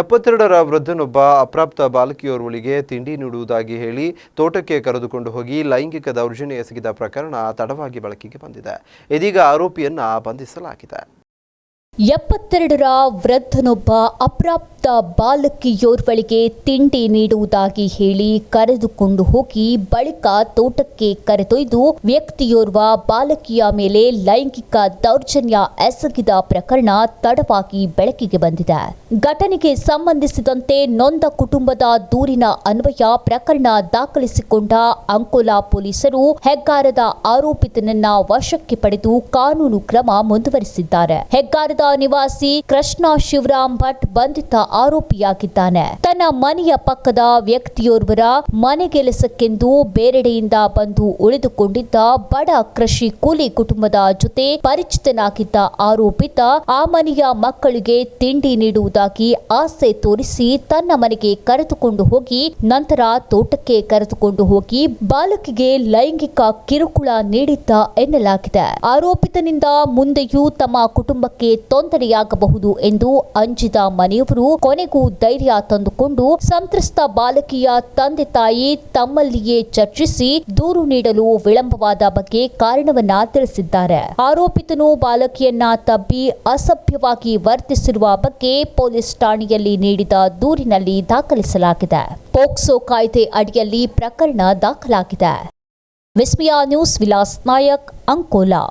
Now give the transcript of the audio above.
ಎಪ್ಪತ್ತೆರಡರ ವೃದ್ಧನೊಬ್ಬ ಅಪ್ರಾಪ್ತ ಬಾಲಕಿಯೋರ್ವಳಿಗೆ ತಿಂಡಿ ನೀಡುವುದಾಗಿ ಹೇಳಿ ತೋಟಕ್ಕೆ ಕರೆದುಕೊಂಡು ಹೋಗಿ ಲೈಂಗಿಕ ದೌರ್ಜನ್ಯ ಎಸಗಿದ ಪ್ರಕರಣ ತಡವಾಗಿ ಬಳಕೆಗೆ ಬಂದಿದೆ. ಇದೀಗ ಆರೋಪಿಯನ್ನ ಬಂಧಿಸಲಾಗಿದೆ. ಎಪ್ಪತ್ತೆರಡರ ವೃದ್ಧನೊಬ್ಬ ಅಪ್ರಾಪ್ತ ಬಾಲಕಿಯೋರ್ವಳಿಗೆ ತಿಂಡಿ ನೀಡುವುದಾಗಿ ಹೇಳಿ ಕರೆದುಕೊಂಡು ಹೋಗಿ ಬಳಿಕ ತೋಟಕ್ಕೆ ಕರೆದೊಯ್ದು ವ್ಯಕ್ತಿಯೋರ್ವ ಬಾಲಕಿಯ ಮೇಲೆ ಲೈಂಗಿಕ ದೌರ್ಜನ್ಯ ಎಸಗಿದ ಪ್ರಕರಣ ತಡವಾಗಿ ಬೆಳಕಿಗೆ ಬಂದಿದೆ. ಘಟನೆಗೆ ಸಂಬಂಧಿಸಿದಂತೆ ನೊಂದ ಕುಟುಂಬದ ದೂರಿನ ಅನ್ವಯ ಪ್ರಕರಣ ದಾಖಲಿಸಿಕೊಂಡ ಅಂಕೋಲಾ ಪೊಲೀಸರು ಹೆಗ್ಗಾರದ ಆರೋಪಿತನನ್ನ ವಶಕ್ಕೆ ಪಡೆದು ಕಾನೂನು ಕ್ರಮ ಮುಂದುವರಿಸಿದ್ದಾರೆ. ಹೆಗ್ಗಾರದ ನಿವಾಸಿ ಕೃಷ್ಣ ಶಿವರಾಮ್ ಭಟ್ ಬಂಧಿತ ಆರೋಪಿಯಾಗಿದ್ದಾನೆ. ತನ್ನ ಮನೆಯ ಪಕ್ಕದ ವ್ಯಕ್ತಿಯೋರ್ವರ ಮನೆಗೆಲಸಕ್ಕೆಂದು ಬೇರೆಡೆಯಿಂದ ಬಂದು ಉಳಿದುಕೊಂಡಿದ್ದ ಬಡ ಕೃಷಿ ಕೂಲಿ ಕುಟುಂಬದ ಜೊತೆ ಪರಿಚಿತನಾಗಿದ್ದ ಆರೋಪಿತ ಆ ಮನೆಯ ಮಕ್ಕಳಿಗೆ ತಿಂಡಿ ನೀಡುವುದಾಗಿ ಆಸೆ ತೋರಿಸಿ ತನ್ನ ಮನೆಗೆ ಕರೆದುಕೊಂಡು ಹೋಗಿ, ನಂತರ ತೋಟಕ್ಕೆ ಕರೆದುಕೊಂಡು ಹೋಗಿ ಬಾಲಕಿಗೆ ಲೈಂಗಿಕ ಕಿರುಕುಳ ನೀಡಿದ್ದ ಎನ್ನಲಾಗಿದೆ. ಆರೋಪಿತನಿಂದ ಮುಂದೆಯೂ ತಮ್ಮ ಕುಟುಂಬಕ್ಕೆ ತೊಂದರೆಯಾಗಬಹುದು ಎಂದು ಅಂಜಿದ ಮನೆಯವರು ಕೊನೆಗೂ ಧೈರ್ಯ ತಂದುಕೊಂಡು ಸಂತ್ರಸ್ತ ಬಾಲಕಿಯ ತಂದೆ ತಾಯಿ ತಮ್ಮಲ್ಲಿಯೇ ಚರ್ಚಿಸಿ ದೂರು ನೀಡಲು ವಿಳಂಬವಾದ ಬಗ್ಗೆ ಕಾರಣವನ್ನ ತಿಳಿಸಿದ್ದಾರೆ. ಆರೋಪಿತನು ಬಾಲಕಿಯನ್ನ ತಬ್ಬಿ ಅಸಭ್ಯವಾಗಿ ವರ್ತಿಸಿರುವ ಬಗ್ಗೆ ಪೊಲೀಸ್ ಠಾಣೆಯಲ್ಲಿ ನೀಡಿದ ದೂರಿನಲ್ಲಿ ದಾಖಲಿಸಲಾಗಿದೆ. ಪೋಕ್ಸೋ ಕಾಯ್ದೆ ಅಡಿಯಲ್ಲಿ ಪ್ರಕರಣ ದಾಖಲಾಗಿದೆ. ವಿಸ್ಮಿಯಾ ನ್ಯೂಸ್ ವಿಲಾಸ್ ನಾಯಕ್ ಅಂಕೋಲಾ.